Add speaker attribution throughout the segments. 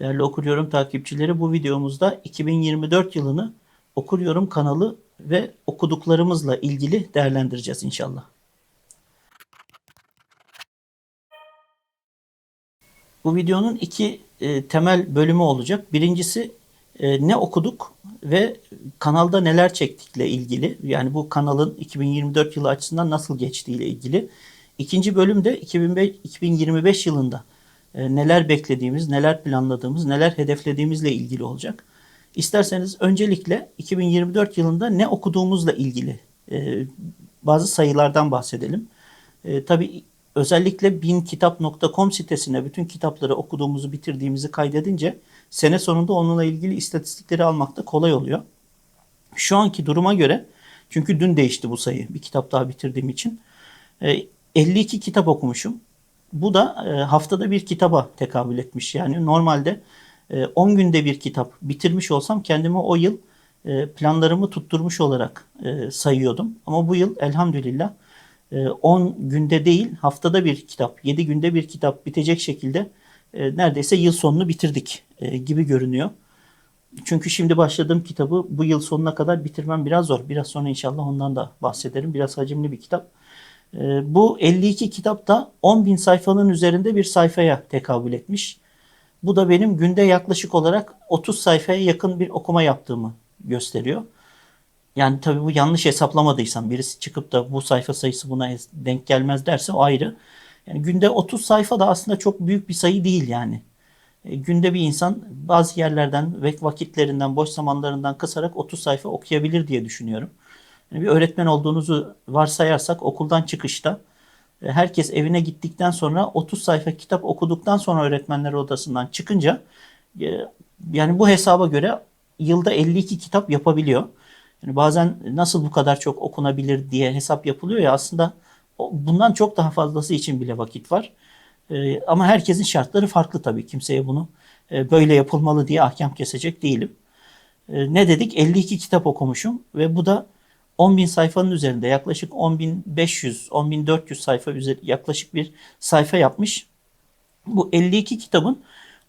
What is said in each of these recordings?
Speaker 1: Değerli Okuyorum takipçileri bu videomuzda 2024 yılını Okuyorum kanalı ve okuduklarımızla ilgili değerlendireceğiz inşallah. Bu videonun iki e, temel bölümü olacak. Birincisi e, ne okuduk ve kanalda neler çektikle ilgili. Yani bu kanalın 2024 yılı açısından nasıl geçtiğiyle ilgili. İkinci bölümde 2005, 2025 yılında e, neler beklediğimiz, neler planladığımız, neler hedeflediğimizle ilgili olacak. İsterseniz öncelikle 2024 yılında ne okuduğumuzla ilgili e, bazı sayılardan bahsedelim. E, tabii özellikle binkitap.com sitesine bütün kitapları okuduğumuzu, bitirdiğimizi kaydedince sene sonunda onunla ilgili istatistikleri almak da kolay oluyor. Şu anki duruma göre, çünkü dün değişti bu sayı bir kitap daha bitirdiğim için, 52 kitap okumuşum. Bu da e, haftada bir kitaba tekabül etmiş. Yani normalde e, 10 günde bir kitap bitirmiş olsam kendimi o yıl e, planlarımı tutturmuş olarak e, sayıyordum. Ama bu yıl elhamdülillah e, 10 günde değil haftada bir kitap, 7 günde bir kitap bitecek şekilde e, neredeyse yıl sonunu bitirdik e, gibi görünüyor. Çünkü şimdi başladığım kitabı bu yıl sonuna kadar bitirmem biraz zor. Biraz sonra inşallah ondan da bahsederim. Biraz hacimli bir kitap. Ee, bu 52 kitap da 10 bin sayfanın üzerinde bir sayfaya tekabül etmiş. Bu da benim günde yaklaşık olarak 30 sayfaya yakın bir okuma yaptığımı gösteriyor. Yani tabii bu yanlış hesaplamadıysam birisi çıkıp da bu sayfa sayısı buna denk gelmez derse o ayrı. Yani günde 30 sayfa da aslında çok büyük bir sayı değil yani. E, günde bir insan bazı yerlerden ve vakitlerinden, boş zamanlarından kısarak 30 sayfa okuyabilir diye düşünüyorum bir öğretmen olduğunuzu varsayarsak okuldan çıkışta e, herkes evine gittikten sonra 30 sayfa kitap okuduktan sonra öğretmenler odasından çıkınca e, yani bu hesaba göre yılda 52 kitap yapabiliyor. Yani bazen nasıl bu kadar çok okunabilir diye hesap yapılıyor ya aslında bundan çok daha fazlası için bile vakit var. E, ama herkesin şartları farklı tabii. Kimseye bunu böyle yapılmalı diye ahkam kesecek değilim. Ne dedik? 52 kitap okumuşum ve bu da 10 bin sayfanın üzerinde yaklaşık 10.500, 10.400 sayfa üzeri yaklaşık bir sayfa yapmış. Bu 52 kitabın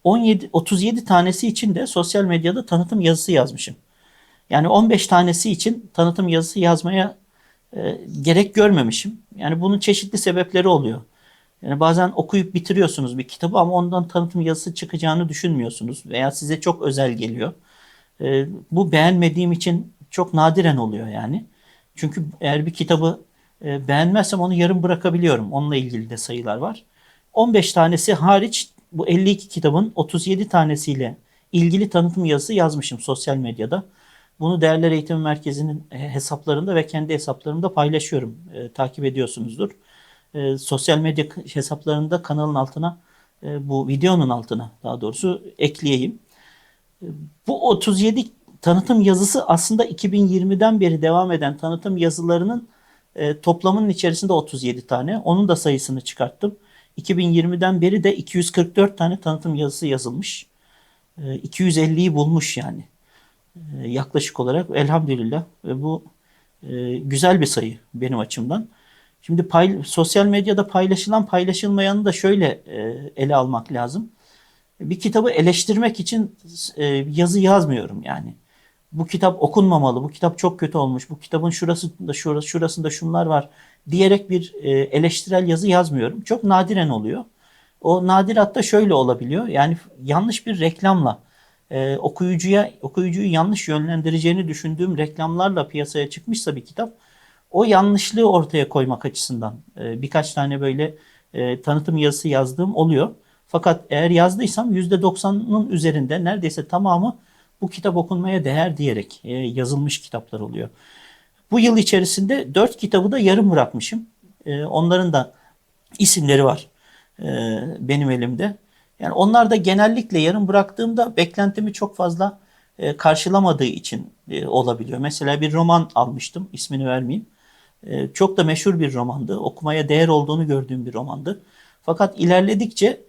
Speaker 1: 17 37 tanesi için de sosyal medyada tanıtım yazısı yazmışım. Yani 15 tanesi için tanıtım yazısı yazmaya e, gerek görmemişim. Yani bunun çeşitli sebepleri oluyor. Yani bazen okuyup bitiriyorsunuz bir kitabı ama ondan tanıtım yazısı çıkacağını düşünmüyorsunuz veya size çok özel geliyor. E, bu beğenmediğim için çok nadiren oluyor yani. Çünkü eğer bir kitabı e, beğenmezsem onu yarım bırakabiliyorum. Onunla ilgili de sayılar var. 15 tanesi hariç bu 52 kitabın 37 tanesiyle ilgili tanıtım yazısı yazmışım sosyal medyada. Bunu Değerler Eğitim Merkezi'nin e, hesaplarında ve kendi hesaplarımda paylaşıyorum. E, takip ediyorsunuzdur. E, sosyal medya hesaplarında kanalın altına e, bu videonun altına daha doğrusu ekleyeyim. E, bu 37 tanıtım yazısı aslında 2020'den beri devam eden tanıtım yazılarının e, toplamının içerisinde 37 tane. Onun da sayısını çıkarttım. 2020'den beri de 244 tane tanıtım yazısı yazılmış. E, 250'yi bulmuş yani. E, yaklaşık olarak elhamdülillah ve bu e, güzel bir sayı benim açımdan. Şimdi pay, sosyal medyada paylaşılan paylaşılmayanı da şöyle e, ele almak lazım. Bir kitabı eleştirmek için e, yazı yazmıyorum yani bu kitap okunmamalı, bu kitap çok kötü olmuş, bu kitabın şurasında şurası, şurasında şunlar var diyerek bir e, eleştirel yazı yazmıyorum. Çok nadiren oluyor. O nadirat şöyle olabiliyor. Yani yanlış bir reklamla e, okuyucuya okuyucuyu yanlış yönlendireceğini düşündüğüm reklamlarla piyasaya çıkmışsa bir kitap o yanlışlığı ortaya koymak açısından e, birkaç tane böyle e, tanıtım yazısı yazdığım oluyor. Fakat eğer yazdıysam %90'ın üzerinde neredeyse tamamı bu kitap okunmaya değer diyerek e, yazılmış kitaplar oluyor. Bu yıl içerisinde dört kitabı da yarım bırakmışım. E, onların da isimleri var e, benim elimde. Yani onlar da genellikle yarım bıraktığımda beklentimi çok fazla e, karşılamadığı için e, olabiliyor. Mesela bir roman almıştım, ismini vermeyeyim. E, çok da meşhur bir romandı. Okumaya değer olduğunu gördüğüm bir romandı. Fakat ilerledikçe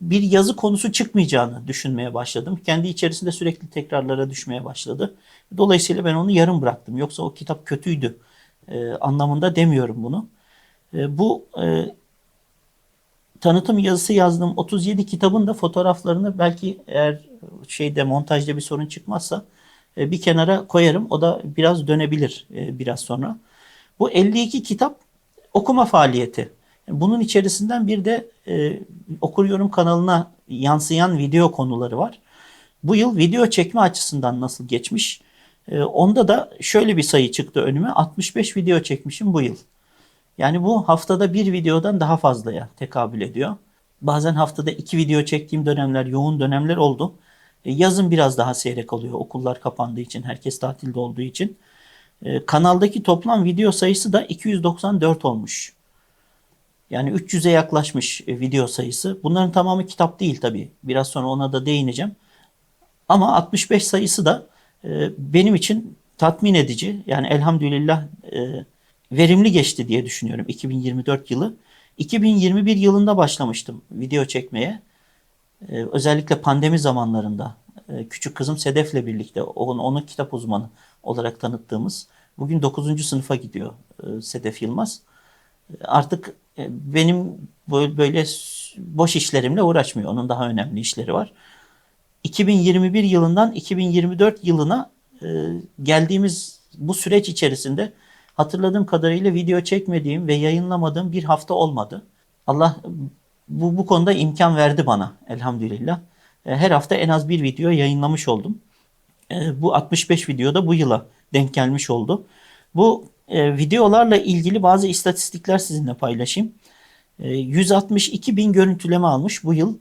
Speaker 1: bir yazı konusu çıkmayacağını düşünmeye başladım. Kendi içerisinde sürekli tekrarlara düşmeye başladı. Dolayısıyla ben onu yarım bıraktım. Yoksa o kitap kötüydü e, anlamında demiyorum bunu. E, bu tanıtım yazısı yazdığım 37 kitabın da fotoğraflarını belki eğer şeyde montajda bir sorun çıkmazsa e, bir kenara koyarım. O da biraz dönebilir e, biraz sonra. Bu 52 kitap okuma faaliyeti. Bunun içerisinden bir de e, Okur Yorum kanalına yansıyan video konuları var. Bu yıl video çekme açısından nasıl geçmiş? E, onda da şöyle bir sayı çıktı önüme. 65 video çekmişim bu yıl. Yani bu haftada bir videodan daha fazlaya tekabül ediyor. Bazen haftada iki video çektiğim dönemler, yoğun dönemler oldu. E, yazın biraz daha seyrek oluyor okullar kapandığı için, herkes tatilde olduğu için. E, kanaldaki toplam video sayısı da 294 olmuş. Yani 300'e yaklaşmış e, video sayısı. Bunların tamamı kitap değil tabii. Biraz sonra ona da değineceğim. Ama 65 sayısı da e, benim için tatmin edici. Yani elhamdülillah e, verimli geçti diye düşünüyorum 2024 yılı. 2021 yılında başlamıştım video çekmeye. Özellikle pandemi zamanlarında küçük kızım Sedef'le birlikte onu, onu kitap uzmanı olarak tanıttığımız bugün 9. sınıfa gidiyor Sedef Yılmaz. Artık e, benim böyle, boş işlerimle uğraşmıyor. Onun daha önemli işleri var. 2021 yılından 2024 yılına e, geldiğimiz bu süreç içerisinde hatırladığım kadarıyla video çekmediğim ve yayınlamadığım bir hafta olmadı. Allah bu, bu konuda imkan verdi bana elhamdülillah. E, her hafta en az bir video yayınlamış oldum. Bu 65 video da bu yıla denk gelmiş oldu. Bu e, videolarla ilgili bazı istatistikler sizinle paylaşayım. 162 bin görüntüleme almış bu yıl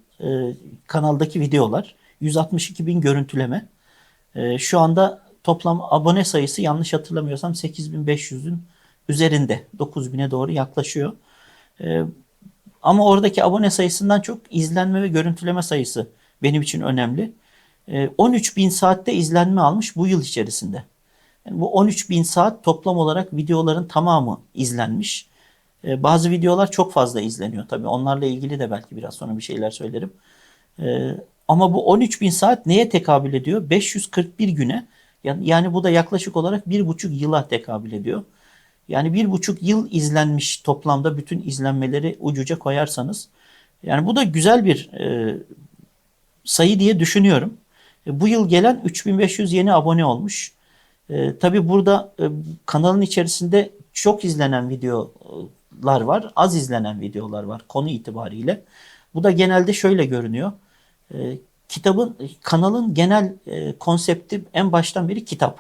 Speaker 1: kanaldaki videolar. 162 bin görüntüleme. Şu anda toplam abone sayısı yanlış hatırlamıyorsam 8500'ün üzerinde. 9000'e doğru yaklaşıyor. Ama oradaki abone sayısından çok izlenme ve görüntüleme sayısı benim için önemli. 13 ee, bin saatte izlenme almış bu yıl içerisinde. Yani bu 13 bin saat toplam olarak videoların tamamı izlenmiş. Ee, bazı videolar çok fazla izleniyor tabii. Onlarla ilgili de belki biraz sonra bir şeyler söylerim. Ee, ama bu 13 bin saat neye tekabül ediyor? 541 güne. Yani bu da yaklaşık olarak bir buçuk yıla tekabül ediyor. Yani bir buçuk yıl izlenmiş toplamda bütün izlenmeleri ucuca koyarsanız. Yani bu da güzel bir e, sayı diye düşünüyorum. E, bu yıl gelen 3500 yeni abone olmuş. E, tabii burada e, kanalın içerisinde çok izlenen videolar var, az izlenen videolar var konu itibariyle. Bu da genelde şöyle görünüyor. E, kitabın, kanalın genel e, konsepti en baştan beri kitap.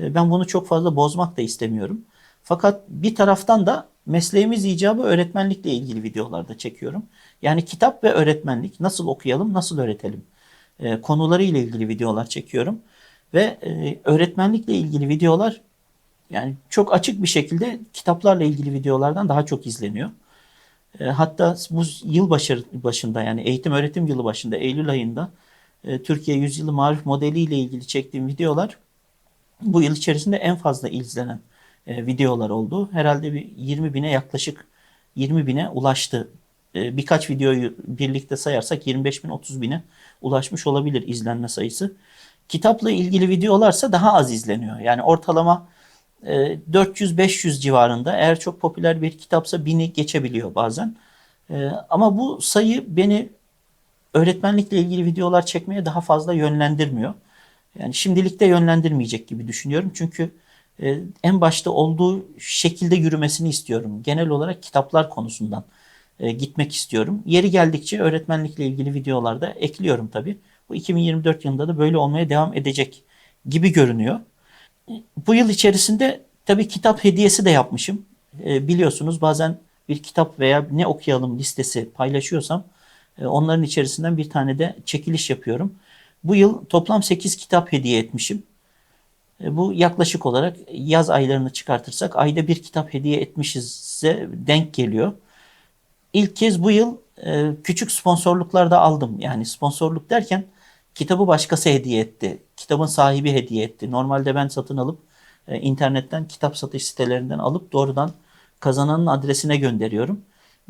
Speaker 1: E, ben bunu çok fazla bozmak da istemiyorum. Fakat bir taraftan da mesleğimiz icabı öğretmenlikle ilgili videolarda çekiyorum. Yani kitap ve öğretmenlik nasıl okuyalım, nasıl öğretelim e, konuları ile ilgili videolar çekiyorum. Ve e, öğretmenlikle ilgili videolar yani çok açık bir şekilde kitaplarla ilgili videolardan daha çok izleniyor. E, hatta bu yıl başı, başında yani eğitim öğretim yılı başında Eylül ayında e, Türkiye Yüzyılı Marif Modeli ile ilgili çektiğim videolar bu yıl içerisinde en fazla izlenen e, videolar oldu. Herhalde bir 20 bine yaklaşık 20 bine ulaştı. Birkaç videoyu birlikte sayarsak 25 bin 30 bine ulaşmış olabilir izlenme sayısı. Kitapla ilgili videolarsa daha az izleniyor. Yani ortalama 400-500 e, civarında eğer çok popüler bir kitapsa bini geçebiliyor bazen. Ama bu sayı beni öğretmenlikle ilgili videolar çekmeye daha fazla yönlendirmiyor. Yani şimdilik de yönlendirmeyecek gibi düşünüyorum. Çünkü e, en başta olduğu şekilde yürümesini istiyorum. Genel olarak kitaplar konusundan e, gitmek istiyorum. Yeri geldikçe öğretmenlikle ilgili videolarda ekliyorum tabii. Bu 2024 yılında da böyle olmaya devam edecek gibi görünüyor. Bu yıl içerisinde tabii kitap hediyesi de yapmışım. E, biliyorsunuz bazen bir kitap veya ne okuyalım listesi paylaşıyorsam onların içerisinden bir tane de çekiliş yapıyorum. Bu yıl toplam 8 kitap hediye etmişim. E, bu yaklaşık olarak yaz aylarını çıkartırsak ayda bir kitap hediye etmişizse denk geliyor. İlk kez bu yıl e, küçük sponsorluklar da aldım. Yani sponsorluk derken kitabı başkası hediye etti. Kitabın sahibi hediye etti. Normalde ben satın alıp e, internetten kitap satış sitelerinden alıp doğrudan kazananın adresine gönderiyorum.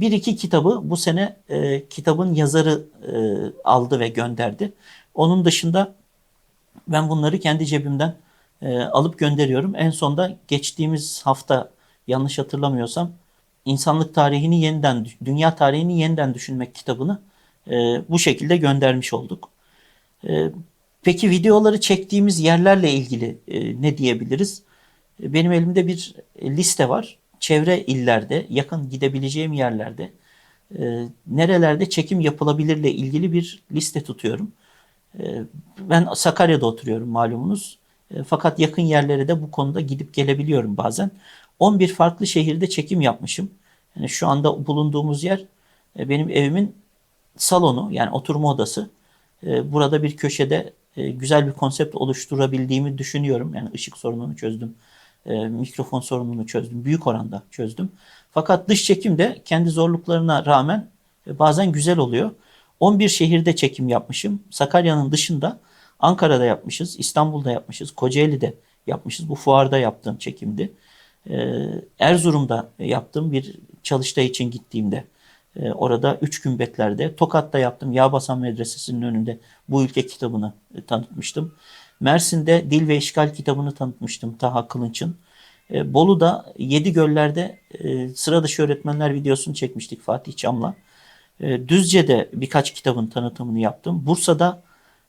Speaker 1: Bir iki kitabı bu sene e, kitabın yazarı e, aldı ve gönderdi. Onun dışında ben bunları kendi cebimden e, alıp gönderiyorum. En sonda geçtiğimiz hafta yanlış hatırlamıyorsam insanlık tarihini yeniden, dünya tarihini yeniden düşünmek kitabını e, bu şekilde göndermiş olduk. E, peki videoları çektiğimiz yerlerle ilgili e, ne diyebiliriz? E, benim elimde bir liste var. Çevre illerde, yakın gidebileceğim yerlerde, e, nerelerde çekim yapılabilirle ilgili bir liste tutuyorum. E, ben Sakarya'da oturuyorum malumunuz. E, fakat yakın yerlere de bu konuda gidip gelebiliyorum bazen. 11 farklı şehirde çekim yapmışım. Yani şu anda bulunduğumuz yer e, benim evimin salonu yani oturma odası. E, burada bir köşede e, güzel bir konsept oluşturabildiğimi düşünüyorum. Yani ışık sorununu çözdüm. Mikrofon sorununu çözdüm. Büyük oranda çözdüm. Fakat dış çekim de kendi zorluklarına rağmen bazen güzel oluyor. 11 şehirde çekim yapmışım. Sakarya'nın dışında Ankara'da yapmışız, İstanbul'da yapmışız, Kocaeli'de yapmışız. Bu fuarda yaptığım çekimdi. Erzurum'da yaptığım bir çalıştay için gittiğimde e, orada üç gün beklerde. Tokat'ta yaptım. Yağbasan Medresesi'nin önünde bu ülke kitabını e, tanıtmıştım. Mersin'de Dil ve İşgal kitabını tanıtmıştım Taha Kılınç'ın. E, Bolu'da Yedi Göller'de e, sıra dışı öğretmenler videosunu çekmiştik Fatih Çam'la. E, Düzce'de birkaç kitabın tanıtımını yaptım. Bursa'da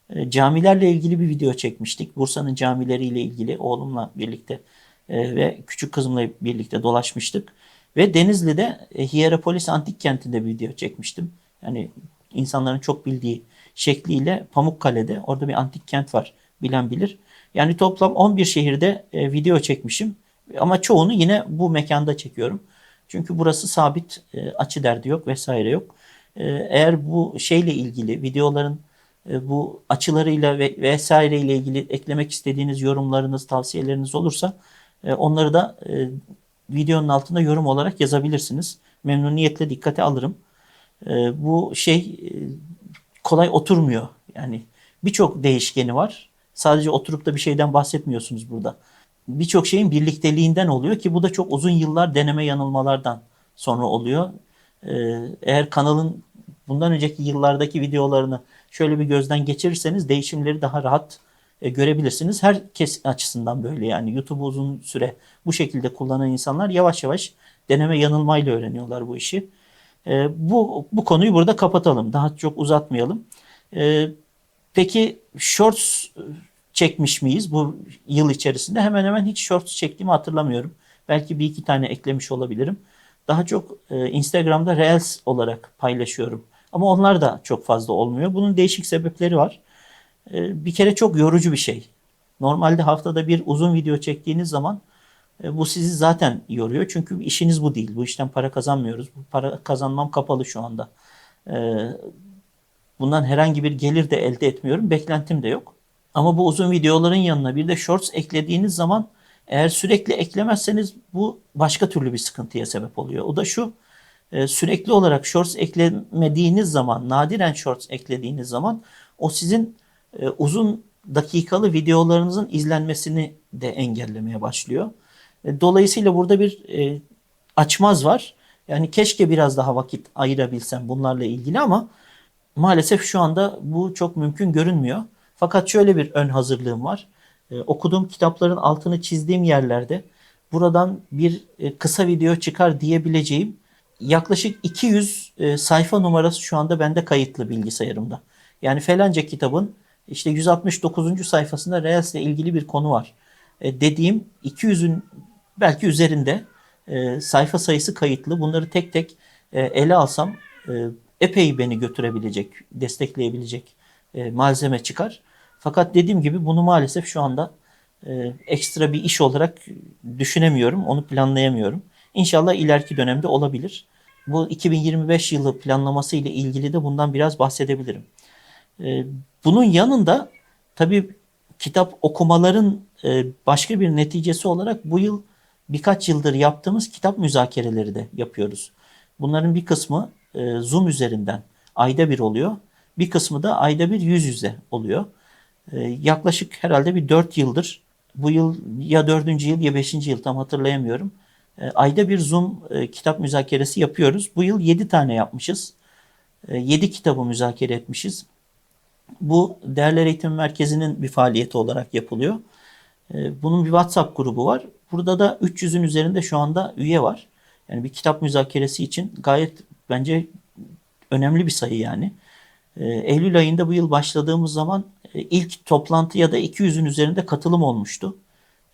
Speaker 1: e, camilerle ilgili bir video çekmiştik. Bursa'nın camileriyle ilgili oğlumla birlikte ve küçük kızımla birlikte dolaşmıştık. Ve Denizli'de e, Hierapolis Antik Kenti'nde bir video çekmiştim. Yani insanların çok bildiği şekliyle Pamukkale'de orada bir antik kent var bilen bilir. Yani toplam 11 şehirde e, video çekmişim. Ama çoğunu yine bu mekanda çekiyorum. Çünkü burası sabit e, açı derdi yok vesaire yok. Eğer bu şeyle ilgili videoların bu açılarıyla ve vesaire ile ilgili eklemek istediğiniz yorumlarınız, tavsiyeleriniz olursa onları da videonun altında yorum olarak yazabilirsiniz. Memnuniyetle dikkate alırım. E, bu şey e, kolay oturmuyor. Yani birçok değişkeni var. Sadece oturup da bir şeyden bahsetmiyorsunuz burada. Birçok şeyin birlikteliğinden oluyor ki bu da çok uzun yıllar deneme yanılmalardan sonra oluyor. E, eğer kanalın bundan önceki yıllardaki videolarını şöyle bir gözden geçirirseniz değişimleri daha rahat e, görebilirsiniz. Herkes açısından böyle yani YouTube uzun süre bu şekilde kullanan insanlar yavaş yavaş deneme yanılmayla öğreniyorlar bu işi. E, bu, bu konuyu burada kapatalım. Daha çok uzatmayalım. E, peki Shorts çekmiş miyiz bu yıl içerisinde? Hemen hemen hiç Shorts çektiğimi hatırlamıyorum. Belki bir iki tane eklemiş olabilirim. Daha çok Instagram'da Reels olarak paylaşıyorum. Ama onlar da çok fazla olmuyor. Bunun değişik sebepleri var. E, bir kere çok yorucu bir şey. Normalde haftada bir uzun video çektiğiniz zaman e, bu sizi zaten yoruyor. Çünkü işiniz bu değil. Bu işten para kazanmıyoruz. Bu para kazanmam kapalı şu anda. E, bundan herhangi bir gelir de elde etmiyorum. Beklentim de yok. Ama bu uzun videoların yanına bir de shorts eklediğiniz zaman eğer sürekli eklemezseniz bu başka türlü bir sıkıntıya sebep oluyor. O da şu sürekli olarak shorts eklemediğiniz zaman, nadiren shorts eklediğiniz zaman o sizin e, uzun dakikalı videolarınızın izlenmesini de engellemeye başlıyor. E, dolayısıyla burada bir e, açmaz var. Yani keşke biraz daha vakit ayırabilsem bunlarla ilgili ama maalesef şu anda bu çok mümkün görünmüyor. Fakat şöyle bir ön hazırlığım var. E, okuduğum kitapların altını çizdiğim yerlerde buradan bir e, kısa video çıkar diyebileceğim yaklaşık 200 e, sayfa numarası şu anda bende kayıtlı bilgisayarımda. Yani felanca kitabın işte 169. sayfasında Reels ile ilgili bir konu var. E, dediğim 200'ün belki üzerinde e, sayfa sayısı kayıtlı. Bunları tek tek e, ele alsam e, epey beni götürebilecek, destekleyebilecek e, malzeme çıkar. Fakat dediğim gibi bunu maalesef şu anda e, ekstra bir iş olarak düşünemiyorum, onu planlayamıyorum. İnşallah ileriki dönemde olabilir. Bu 2025 yılı planlaması ile ilgili de bundan biraz bahsedebilirim. E, bunun yanında tabii kitap okumaların e, başka bir neticesi olarak bu yıl birkaç yıldır yaptığımız kitap müzakereleri de yapıyoruz. Bunların bir kısmı e, Zoom üzerinden ayda bir oluyor. Bir kısmı da ayda bir yüz yüze oluyor. E, yaklaşık herhalde bir dört yıldır bu yıl ya dördüncü yıl ya beşinci yıl tam hatırlayamıyorum. Ayda bir Zoom kitap müzakeresi yapıyoruz. Bu yıl yedi tane yapmışız. Yedi kitabı müzakere etmişiz. Bu Değerler Eğitim Merkezi'nin bir faaliyeti olarak yapılıyor. Ee, bunun bir WhatsApp grubu var. Burada da 300'ün üzerinde şu anda üye var. Yani bir kitap müzakeresi için gayet bence önemli bir sayı yani. Ee, Eylül ayında bu yıl başladığımız zaman e, ilk toplantıya da 200'ün üzerinde katılım olmuştu.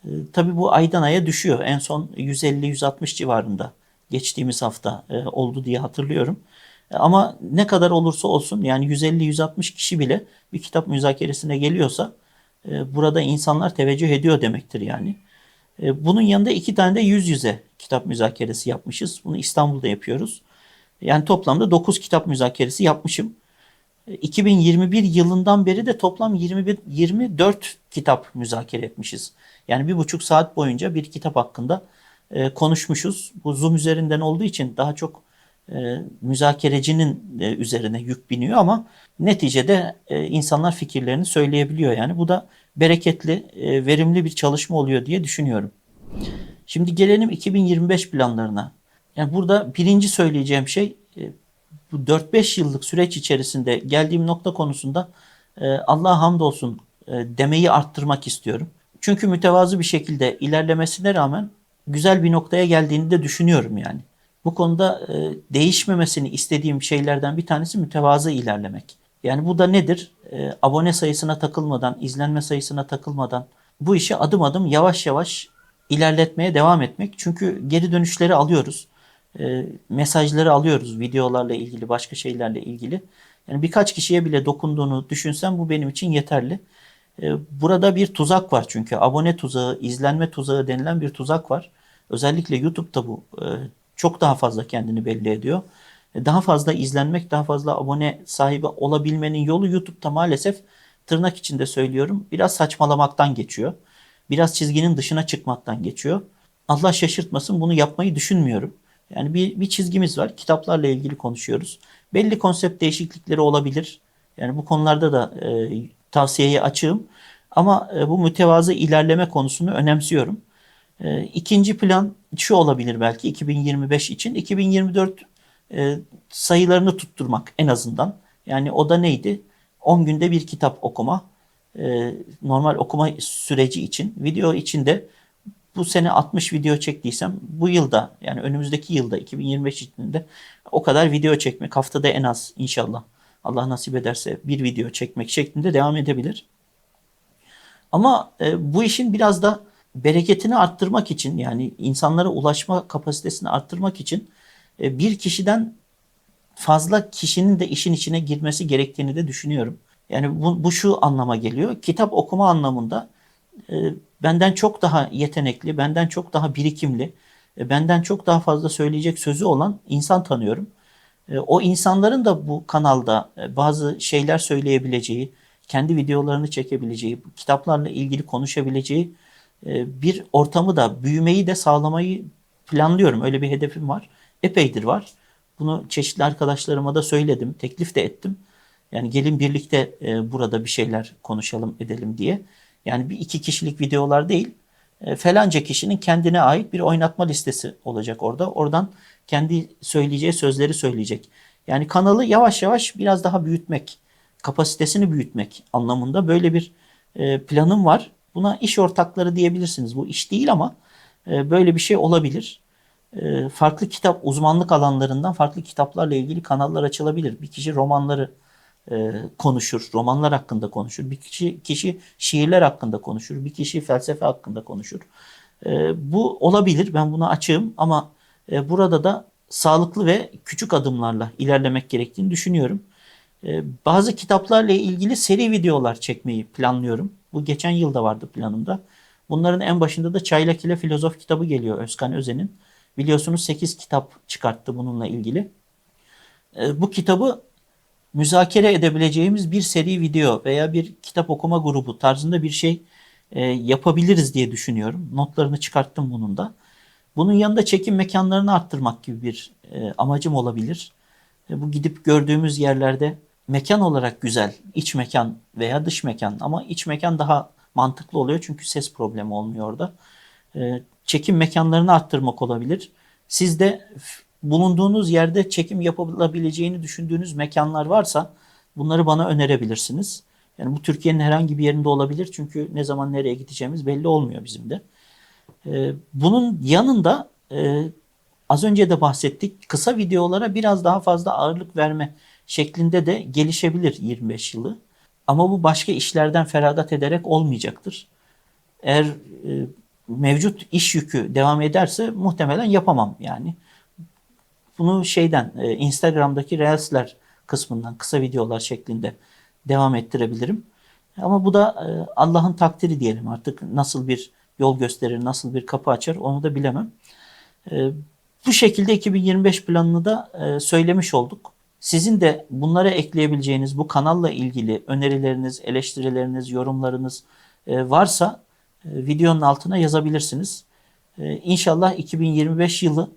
Speaker 1: Ee, tabii bu aydan aya düşüyor. En son 150-160 civarında geçtiğimiz hafta e, oldu diye hatırlıyorum. E, Ama ne kadar olursa olsun yani 150-160 kişi bile bir kitap müzakeresine geliyorsa e, burada insanlar teveccüh ediyor demektir yani. E, Bunun yanında iki tane de yüz yüze kitap müzakeresi yapmışız. Bunu İstanbul'da yapıyoruz. Yani toplamda 9 kitap müzakeresi yapmışım. E, 2021 yılından beri de toplam 21, 24 kitap müzakere etmişiz. Yani bir buçuk saat boyunca bir kitap hakkında konuşmuşuz. Bu Zoom üzerinden olduğu için daha çok e, müzakerecinin e, üzerine yük biniyor ama neticede e, insanlar fikirlerini söyleyebiliyor. Yani bu da bereketli, e, verimli bir çalışma oluyor diye düşünüyorum. Şimdi gelelim 2025 planlarına. Yani burada birinci söyleyeceğim şey e, bu 4-5 yıllık süreç içerisinde geldiğim nokta konusunda e, Allah'a hamdolsun e, demeyi arttırmak istiyorum. Çünkü mütevazı bir şekilde ilerlemesine rağmen güzel bir noktaya geldiğini de düşünüyorum yani. Bu konuda e, değişmemesini istediğim şeylerden bir tanesi mütevazı ilerlemek. Yani bu da nedir? E, abone sayısına takılmadan, izlenme sayısına takılmadan bu işi adım adım yavaş yavaş ilerletmeye devam etmek. Çünkü geri dönüşleri alıyoruz. E, mesajları alıyoruz videolarla ilgili, başka şeylerle ilgili. Yani birkaç kişiye bile dokunduğunu düşünsem bu benim için yeterli. E, burada bir tuzak var çünkü abone tuzağı, izlenme tuzağı denilen bir tuzak var. Özellikle YouTube'da bu e, çok daha fazla kendini belli ediyor. E, Daha fazla izlenmek, daha fazla abone sahibi olabilmenin yolu YouTube'da maalesef tırnak içinde söylüyorum biraz saçmalamaktan geçiyor. Biraz çizginin dışına çıkmaktan geçiyor. Allah şaşırtmasın bunu yapmayı düşünmüyorum. Yani bir, bir çizgimiz var. Kitaplarla ilgili konuşuyoruz. Belli konsept değişiklikleri olabilir. Yani bu konularda da e, tavsiyeye açığım. Ama e, bu mütevazı ilerleme konusunu önemsiyorum. E, ikinci plan şu olabilir belki 2025 için. 2024 e, sayılarını tutturmak en azından. Yani o da neydi? 10 günde bir kitap okuma. E, normal okuma süreci için. Video içinde bu sene 60 video çektiysem bu yılda yani önümüzdeki yılda 2025 içinde o kadar video çekmek haftada en az inşallah Allah nasip ederse bir video çekmek şeklinde devam edebilir. Ama e, bu işin biraz da bereketini arttırmak için yani insanlara ulaşma kapasitesini arttırmak için e, bir kişiden fazla kişinin de işin içine girmesi gerektiğini de düşünüyorum. Yani bu, bu şu anlama geliyor. Kitap okuma anlamında e, benden çok daha yetenekli, benden çok daha birikimli, e, benden çok daha fazla söyleyecek sözü olan insan tanıyorum. E, o insanların da bu kanalda e, bazı şeyler söyleyebileceği, kendi videolarını çekebileceği, kitaplarla ilgili konuşabileceği bir ortamı da büyümeyi de sağlamayı planlıyorum. Öyle bir hedefim var. Epeydir var. Bunu çeşitli arkadaşlarıma da söyledim, teklif de ettim. Yani gelin birlikte e, burada bir şeyler konuşalım, edelim diye. Yani bir iki kişilik videolar değil, e, falanca kişinin kendine ait bir oynatma listesi olacak orada. Oradan kendi söyleyeceği sözleri söyleyecek. Yani kanalı yavaş yavaş biraz daha büyütmek, kapasitesini büyütmek anlamında böyle bir e, planım var. Buna iş ortakları diyebilirsiniz. Bu iş değil ama e, böyle bir şey olabilir. E, farklı kitap uzmanlık alanlarından farklı kitaplarla ilgili kanallar açılabilir. Bir kişi romanları e, konuşur, romanlar hakkında konuşur. Bir kişi kişi şiirler hakkında konuşur, bir kişi felsefe hakkında konuşur. Bu olabilir. Ben buna açığım ama burada da sağlıklı ve küçük adımlarla ilerlemek gerektiğini düşünüyorum. Bazı kitaplarla ilgili seri videolar çekmeyi planlıyorum. Bu geçen yılda vardı planımda. Bunların en başında da Çaylak ile Filozof kitabı geliyor Özkan Özen'in. Biliyorsunuz 8 kitap çıkarttı bununla ilgili. E, bu kitabı müzakere edebileceğimiz bir seri video veya bir kitap okuma grubu tarzında bir şey e, yapabiliriz diye düşünüyorum. Notlarını çıkarttım bunun da. Bunun yanında çekim mekanlarını arttırmak gibi bir e, amacım olabilir. E, bu gidip gördüğümüz yerlerde mekan olarak güzel, iç mekan veya dış mekan ama iç mekan daha mantıklı oluyor çünkü ses problemi olmuyor orada. E, çekim mekanlarını arttırmak olabilir. Siz de bulunduğunuz yerde çekim yapılabileceğini düşündüğünüz mekanlar varsa bunları bana önerebilirsiniz. Yani bu Türkiye'nin herhangi bir yerinde olabilir çünkü ne zaman nereye gideceğimiz belli olmuyor bizim de. Ee, bunun yanında e, az önce de bahsettik. Kısa videolara biraz daha fazla ağırlık verme şeklinde de gelişebilir 25 yılı. Ama bu başka işlerden feragat ederek olmayacaktır. Eğer e, mevcut iş yükü devam ederse muhtemelen yapamam yani. Bunu şeyden e, Instagram'daki Reels'ler kısmından kısa videolar şeklinde devam ettirebilirim. Ama bu da e, Allah'ın takdiri diyelim artık nasıl bir yol gösterir, nasıl bir kapı açar onu da bilemem. E, bu şekilde 2025 planını da e, söylemiş olduk. Sizin de bunlara ekleyebileceğiniz bu kanalla ilgili önerileriniz, eleştirileriniz, yorumlarınız e, varsa e, videonun altına yazabilirsiniz. E, İnşallah 2025 yılı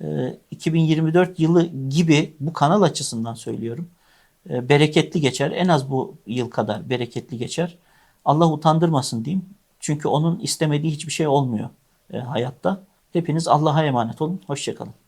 Speaker 1: e, 2024 yılı gibi bu kanal açısından söylüyorum. Bereketli geçer. En az bu yıl kadar bereketli geçer. Allah utandırmasın diyeyim. Çünkü onun istemediği hiçbir şey olmuyor hayatta. Hepiniz Allah'a emanet olun. Hoşçakalın.